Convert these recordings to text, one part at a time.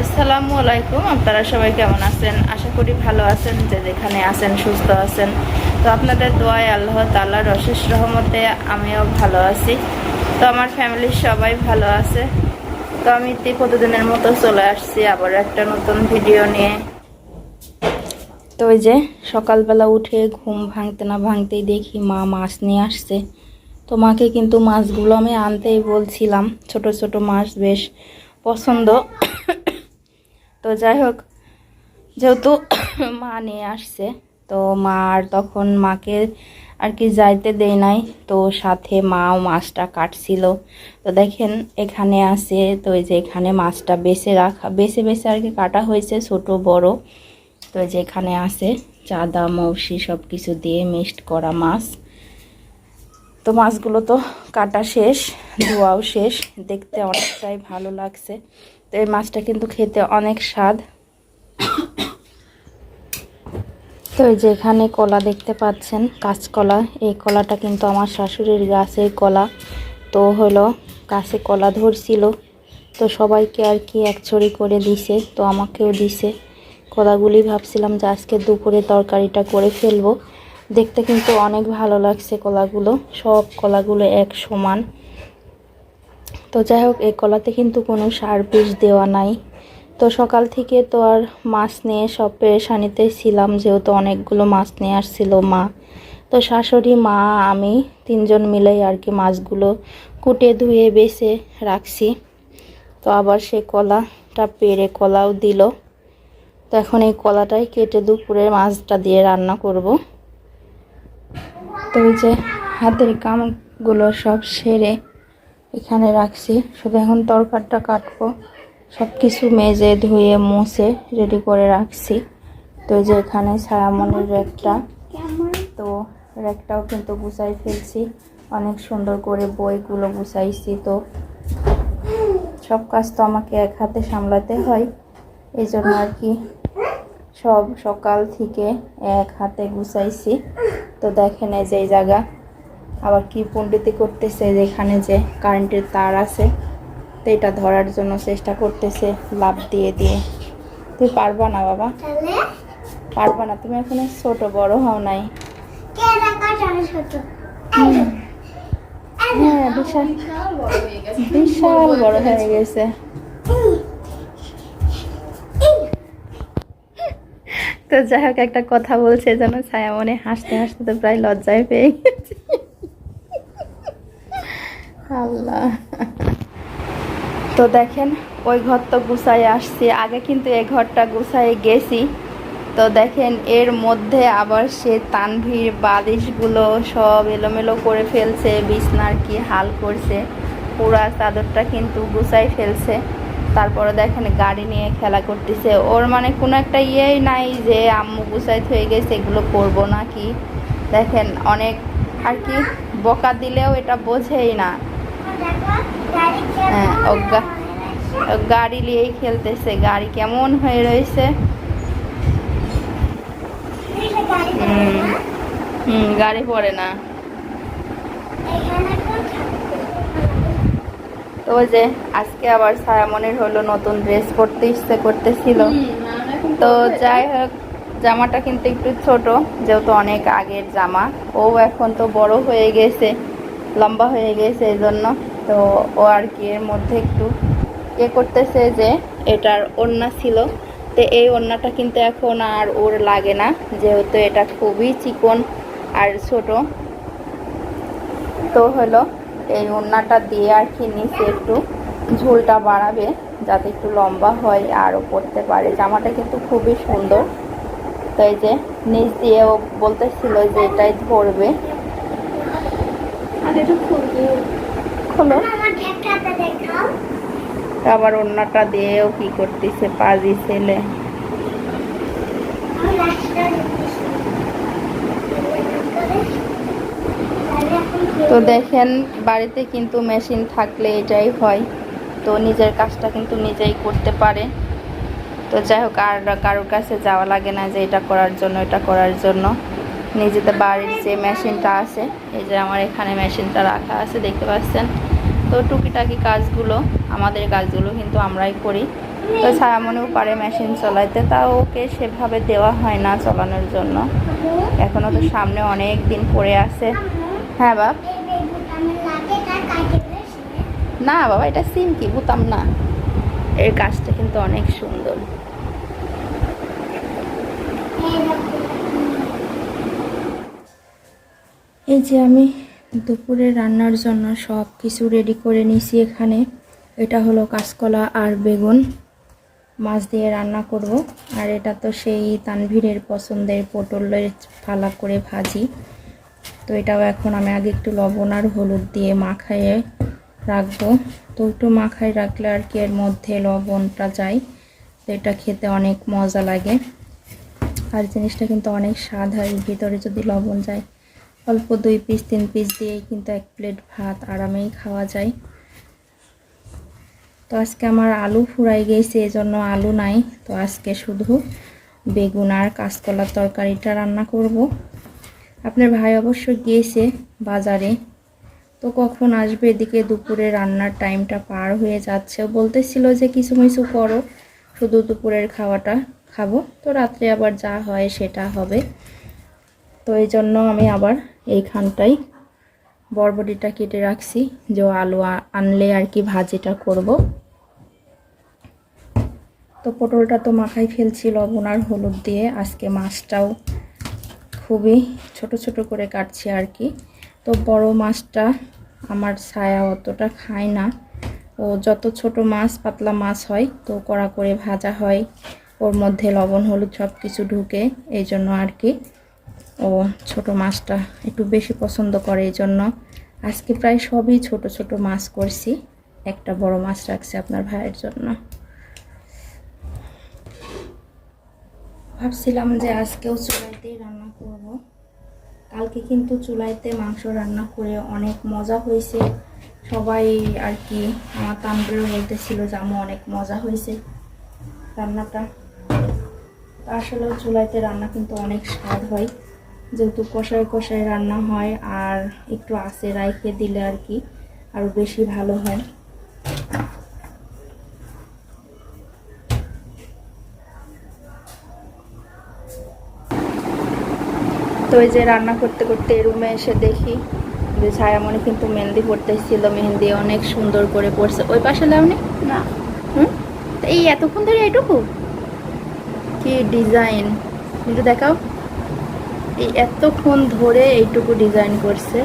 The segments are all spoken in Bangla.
আসসালামু আলাইকুম। আপনারা সবাই কেমন আছেন? আশা করি ভালো আছেন, যে যেখানে আছেন, সুস্থ আছেন। তো আপনাদের দোয়ায় আল্লাহ তাল্লাহর অশেষ রহমতে আমিও ভালো আছি। তো আমার ফ্যামিলির সবাই ভালো আছে। তো আমি প্রতিদিনের মতো চলে আসছি, আবার একটা নতুন ভিডিও নিয়ে। তো ওই যে সকালবেলা উঠে ঘুম ভাঙতে না ভাঙতেই দেখি মা মাছ নিয়ে আসছে। তো মাকে কিন্তু মাছগুলো আমি আনতেই বলছিলাম, ছোট ছোট মাছ বেশ পছন্দ। তো যাই হোক, যেহেতু মা নিয়ে আসছে, তো মা আর তখন মাকে আর কি যাইতে দেয় নাই, তো সাথে মাও মাছটা কাটছিল। তো দেখেন এখানে আছে, তো এই যে এখানে মাছটা বেছে রাখা, বেছে বেছে আর কি কাটা হয়েছে, ছোট, বড়। তো এই যে এখানে আছে, চাদা, মৌসি সব কিছু দিয়ে মিক্সড করা মাছ। তো মাছগুলো তো কাটা শেষ, ধোয়াও শেষ, দেখতে অনেকটাই ভালো লাগছে। তো এই মাছটা কিন্তু খেতে অনেক স্বাদ। তো এই যে এখানে কলা দেখতে পাচ্ছেন, কাঁচকলা। এই কলাটা কিন্তু আমার শাশুড়ির গাছের কলা। তো হলো গাছে কলা ধরছিল। তো সবাইকে আর কি এক ছড়ি করে দিছে, তো আমাকেও দিছে। কলাগুলি ভাবছিলাম যে আজকে দুপুরে তরকারিটা করে ফেলব। দেখতে কিন্তু অনেক ভালো লাগছে কলাগুলো। সব কলাগুলো এক সমান। তো যাই হোক, এই কলাতে কিন্তু কোনো সার বিষ দেওয়া নাই। তো সকাল থেকে তো আর মাছ নিয়ে সব পেরেশানিতে ছিলাম, যেহেতু অনেকগুলো মাছ নিয়ে আসছিল মা। তো শাশুড়ি, মা, আমি তিনজন মিলেই আর কি মাছগুলো কুটে, ধুয়ে, বেছে রাখছি। তো আবার সে কলাটা পেরে কলাও দিল। তো এখন এই কলাটাই কেটে দুপুরে মাছটা দিয়ে রান্না করব। তো যে হাতের কামগুলো সব সেরে এখানে রাখছি। শুধু এখন তরকারটা কাটবো। সব কিছু মেজে, ধুয়ে, মুছে রেডি করে রাখছি। তো যে এখানে ছায়ামনের র্যাকটা। তো র্যাকটাও কিন্তু গুছাই ফেলছি। অনেক সুন্দর করে বইগুলো গুছাইছি তো। সব কাজ তো আমাকে এক হাতে সামলাতে হয়। এই জন্য আর কি সব সকাল থেকে এক হাতে গুছাইছি। তো দেখেন এই যে জায়গা। আবার কি পণ্ডিতি করতেছে যেখানে যে কারেন্টের তার আছে তো এটা ধরার জন্য চেষ্টা করতেছে লাভ দিয়ে দিয়ে। তুই পারবা না বাবা। পারবা না তুমি এখন ছোট বড় হও নাই। হ্যাঁ বিশাল। বিশাল বড় হয়ে গেছে। তো যাই হোক একটা কথা বলছে যেন ছায়া মনে হাসতে হাসতে তো প্রায় লজ্জায় পেয়ে গেছে। আল্লাহ। তো দেখেন, ওই ঘর তো গুছাই আসছি। আগে কিন্তু এই ঘরটা গুছাই গেছি। তো দেখেন, এর মধ্যে আবার সে তানভীর বালিশগুলো সব এলোমেলো করে ফেলছে, বিছনার কি হাল করছে, পুরা চাদরটা কিন্তু গুছাই ফেলছে। তারপরে দেখেন, গাড়ি নিয়ে খেলা করতেছে। ওর মানে কোনো একটা ইয়েই নাই যে, আম্মু গুছাই হয়ে গেছে, এগুলো করব না কি দেখেন, অনেক আর কি বকা দিলেও এটা বোঝেই না। হ্যাঁ ও গাড়ি নিয়েই খেলতেছে গাড়ি কেমন হয়ে রয়েছে? হুম হুম গাড়ি পড়ে না। তো ওই যে আজকে আবার ছায়ামনের হলো নতুন ড্রেস পরতে ইচ্ছে করতেছিল। তো যাই হোক জামাটা কিন্তু একটু ছোট যেহেতু অনেক আগের জামা ও এখন তো বড় হয়ে গেছে। লম্বা হয়ে গেছে এই জন্য তো ও আর কি এর মধ্যে একটু ইয়ে করতেছে যে এটার ওড়না ছিল। তো এই ওড়নাটা কিন্তু এখন আর ওর লাগে না, যেহেতু এটা খুবই চিকন আর ছোট। তো হলো এই ওড়নাটা দিয়ে আর কি নিচে একটু ঝোলটা বাড়াবে, যাতে একটু লম্বা হয় আরও পরতে পারে। জামাটা কিন্তু খুবই সুন্দর। তো এই যে নিচ দিয়ে ও বলতেছিল যে এটাই ধরবে। আবার ওড়নাটা দিয়েও কি করতেছে পাজি ছেলে। তো দেখেন, বাড়িতে কিন্তু মেশিন থাকলে এটাই হয়। তো নিজের কাজটা কিন্তু নিজেই করতে পারে। তো যাই হোক, আর কারোর কাছে যাওয়া লাগে না যে এটা করার জন্য, এটা করার জন্য। নিজেদের বাড়ির যে মেশিনটা আছে, এই যে আমার এখানে মেশিনটা রাখা আছে, দেখতে পাচ্ছেন? তো টুকিটাকি কাজগুলো, আমাদের কাজগুলো কিন্তু আমরাই করি। তো ছায়ামনেও পারে মেশিন চলাইতে তা ওকে সেভাবে দেওয়া হয় না চলানোর জন্য। এখনও তো সামনে অনেক দিন পড়ে আছে। হ্যাঁ বাপ? না, বাবা, এটা সিম কি? বুতাম না। এর কাজটা কিন্তু অনেক সুন্দর। এই যে আমি দুপুরে রান্নার জন্য সব কিছু রেডি করে নিছি এখানে। এটা হলো কাঁচকলা আর বেগুন। মাছ দিয়ে রান্না করব। আর এটা তো সেই তানভীরের পছন্দের পটলের ফালা করে ভাজি। তো এটাও এখন আমি আগে একটু লবণ আর হলুদ দিয়ে মাখাইয়ে রাখব। তো একটু মাখাই রাখলে আর কি এর মধ্যে লবণটা যায়। তো এটা খেতে অনেক মজা লাগে। আর জিনিসটা কিন্তু অনেক স্বাদ হয়, ভিতরে যদি লবণ যায়। অল্প দুই পিস তিন পিস দিয়েই কিন্তু এক প্লেট ভাত আরামেই খাওয়া যায়। তো আজকে আমার আলু ফুরাই গেছে, এজন্য আলু নাই। তো আজকে শুধু বেগুন আর কাঁচকলার তরকারিটা রান্না করব। আপনার ভাই অবশ্য গিয়েছে বাজারে। তো কখন আসবে? এদিকে দুপুরে রান্নার টাইমটা পার হয়ে যাচ্ছে। বলতেছিল যে কিছু কিছু করো, শুধু দুপুরের খাওয়াটা খাব। তো রাত্রে আবার যা হয় সেটা হবে। তো এই জন্য আমি আবার এইখানটাই বরবটিটা কেটে রাখছি, যে আলু আনলে আর কি ভাজিটা করব। তো পটলটা তো মাখাই ফেলছি, লবণ আর হলুদ দিয়ে। আজকে মাছটাও খুবই ছোট ছোট করে কাটছি আর কি। তো বড় মাছটা আমার ছায়া অতটা খায় না। ও যত ছোট মাছ, পাতলা মাছ হয়, তো কড়া করে ভাজা হয়। ওর মধ্যে লবণ, হলুদ সব কিছু ঢুকে, এই জন্য আর কি ও ছোট মাছটা একটু বেশি পছন্দ করে এই জন্য আজকে প্রায় সবই ছোট ছোট মাছ করছি। একটা বড় মাছ রাখছি আপনার ভাইয়ের জন্য। ভাবছিলাম যে আজকেও চুলাইতেই রান্না করব। কালকে কিন্তু চুলাইতে মাংস রান্না করে অনেক মজা হয়েছে। সবাই আর কি, আমার তানবেরও বলতেছিল যে আমু অনেক মজা হয়েছে রান্নাটা। আসলেও চুলাইতে রান্না কিন্তু অনেক স্বাদ হয়। যেহেতু কষায় কষায় রান্না হয় আর একটু আসে রাইখে দিলে আর কি আরও বেশি ভালো হয়। তো এই যে রান্না করতে করতে রুমে এসে দেখি যে ছায়ামণি কিন্তু মেহেন্দি পড়তেছিল মেহেন্দি অনেক সুন্দর করে পড়ছে ওই পাশে লাউনি? না। হুম? এই এতক্ষণ ধরে এটুকু কি ডিজাইন? একটু দেখাও। এই এতক্ষণ ধরে এইটুকু ডিজাইন করছে।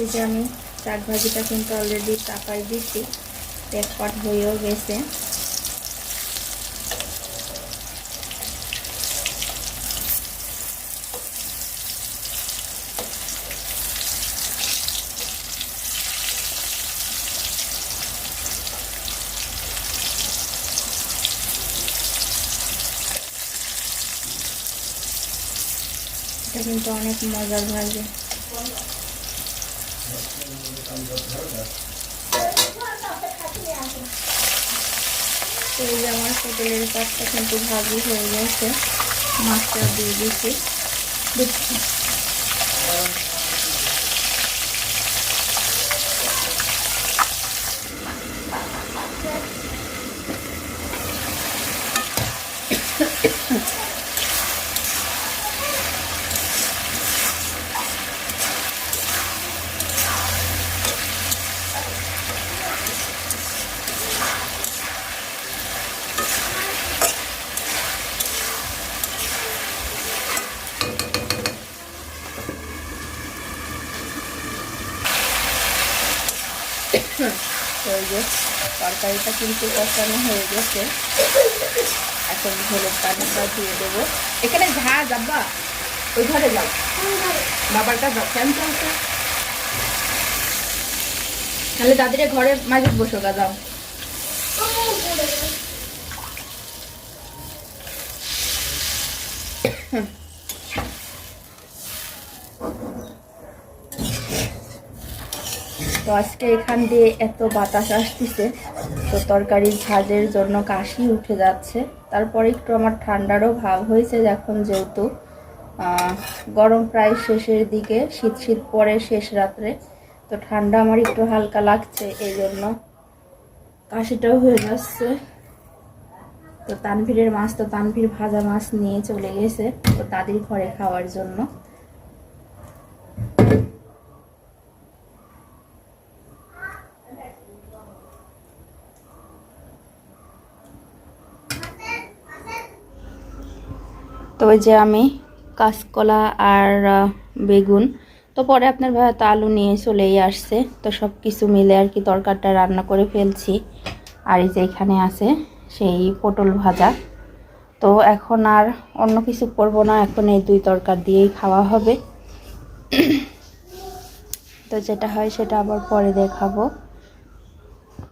এই যে আমি শাক ভাজিটা কিন্তু অলরেডি চাপাই দিচ্ছি তেজপাত হয়েও গেছে। এটা কিন্তু অনেক মজার তো এই যে আমার পটলের পাতটা কিন্তু ভাজি হয়ে গেছে। মাছটা দিয়ে দিচ্ছি। দিচ্ছি তো এই যে তরকারিটা কিন্তু কষানো হয়ে গেছে। এখন হলুদ পানিটা দিয়ে দেবো। এখানে ঝা যাব্বা ওই ঘরে যাও। বাবারটা যাও। ফ্যান চলছে। তাহলে দাদিরে ঘরে মাঝে বসো গা যাও তো আজকে এখান দিয়ে এত বাতাস আসতেছে, তো তরকারি ঝাঁজের জন্য কাশি উঠে যাচ্ছে। তারপরে একটু আমার ঠান্ডারও ভাব হয়েছে এখন যেহেতু। গরম প্রায় শেষের দিকে, শীত শীত পরে শেষ রাত্রে। তো ঠান্ডা আমার একটু হালকা লাগছে, এই জন্য কাশিটাও হয়ে যাচ্ছে। তো তানভীরের মাছ, তো তানভীর ভাজা মাছ নিয়ে চলে গেছে, তো তাদের ঘরে খাওয়ার জন্য। ওই যে আমি কাঁচকলা আর বেগুন। তো পরে আপনার ভাই তো আলু নিয়ে চলেই আসছে। তো সব কিছু মিলে আর কি তরকারিটা রান্না করে ফেলছি। আর এই যে এখানে আছে সেই পটল ভাজা। তো এখন আর অন্য কিছু করব না, এখন এই দুই তরকার দিয়েই খাওয়া হবে। তো যেটা হয় সেটা আবার পরে দেখাবো।